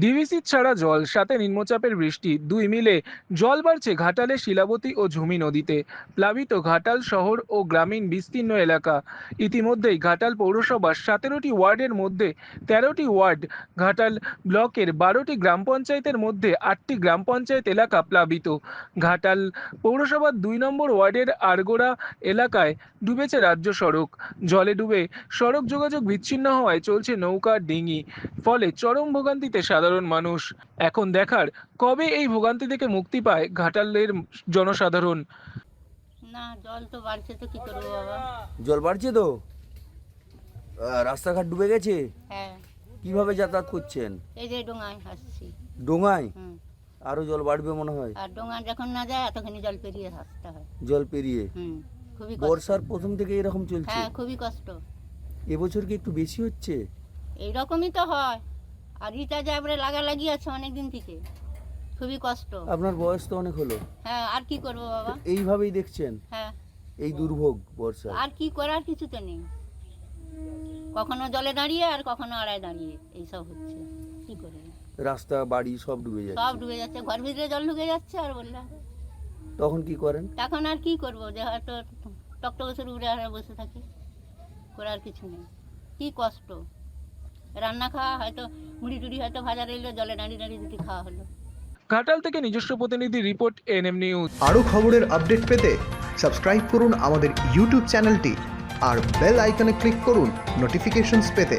DVC ছাড়া জল, সাথে নিম্নচাপের বৃষ্টি, দুই মিলে জল বাড়ছে ঘাটালে শিলাবতী ও ঝুমি নদীতে। প্লাবিত ঘাটাল শহর ও গ্রামীণ বিস্তীর্ণ এলাকা। ইতিমধ্যেই ঘাটাল পৌরসভার সতেরোটি ওয়ার্ডের মধ্যে তেরোটি ওয়ার্ড ঘাটাল ব্লকের বারোটি গ্রাম পঞ্চায়েতের মধ্যে আটটি গ্রাম পঞ্চায়েত এলাকা প্লাবিত। ঘাটাল পৌরসভার দুই নম্বর ওয়ার্ডের আরগোড়া এলাকায় ডুবেছে রাজ্য সড়ক। জলে ডুবে সড়ক যোগাযোগ বিচ্ছিন্ন হওয়ায় চলছে নৌকা ডিঙি, ফলে চরম ভোগান্তিতে মানুষ। এখন দেখার কবে এই ভোগান্তি থেকে মুক্তি পায় ঘাটালের জনসাধারণ? না জল তো বাড়ছে তো কি করব বাবা? জল বাড়ছে তো? রাস্তাঘাট ডুবে গেছে? হ্যাঁ। কীভাবে যাতায়াত করছেন? এই যে ডোঙায় আসছি। ডোঙায়? আরও জল বাড়বে মনে হয়? আর ডোঙা যখন না যায় এতখানি জল পেরিয়ে আসতে হয়। জল পেরিয়ে? হুম খুবই কষ্ট। বর্ষার প্রথম থেকে এরকম চলছে? হ্যাঁ খুবই কষ্ট। এবছর কি একটু বেশি হচ্ছে? এইরকমই তো হয়। আর ইটা যে এবারে লাগালাগি আছে অনেক দিন থেকে। খুবই কষ্ট। আপনার বয়স তো অনেক হলো। হ্যাঁ আর কি করব বাবা? এইভাবেই দেখছেন? হ্যাঁ। এই দুর্ভোগ বর্ষা। আর কি করার কিছু তো নেই। কখনো জলে দাঁড়িয়ে আর কখনো আড়ায় দাঁড়িয়ে এইসব হচ্ছে। কি করে? রাস্তা বাড়ি সব ডুবে যাচ্ছে। সব ডুবে যাচ্ছে। ঘর ভিতরে জল ঢুকে যাচ্ছে আর বললাম তখন কি করেন? তখন আর কি করব? যে হয়তো টকটকেশ্বর উড়ে আর বসে থাকি। করার কিছু নেই। কি কষ্ট। রান্না খাওয়া হয়তো মুড়ি টুড়ি হয়তো ভাজা রইল জলে নাড়ি নাড়ি যদি খাওয়া হলো। ঘাটাল থেকে নিজস্ব প্রতিনিধি রিপোর্ট এনএম নিউজ। আরও খবরের আপডেট পেতে সাবস্ক্রাইব করুন আমাদের ইউটিউব চ্যানেলটি আর বেল আইকনে ক্লিক করুন নোটিফিকেশনস পেতে।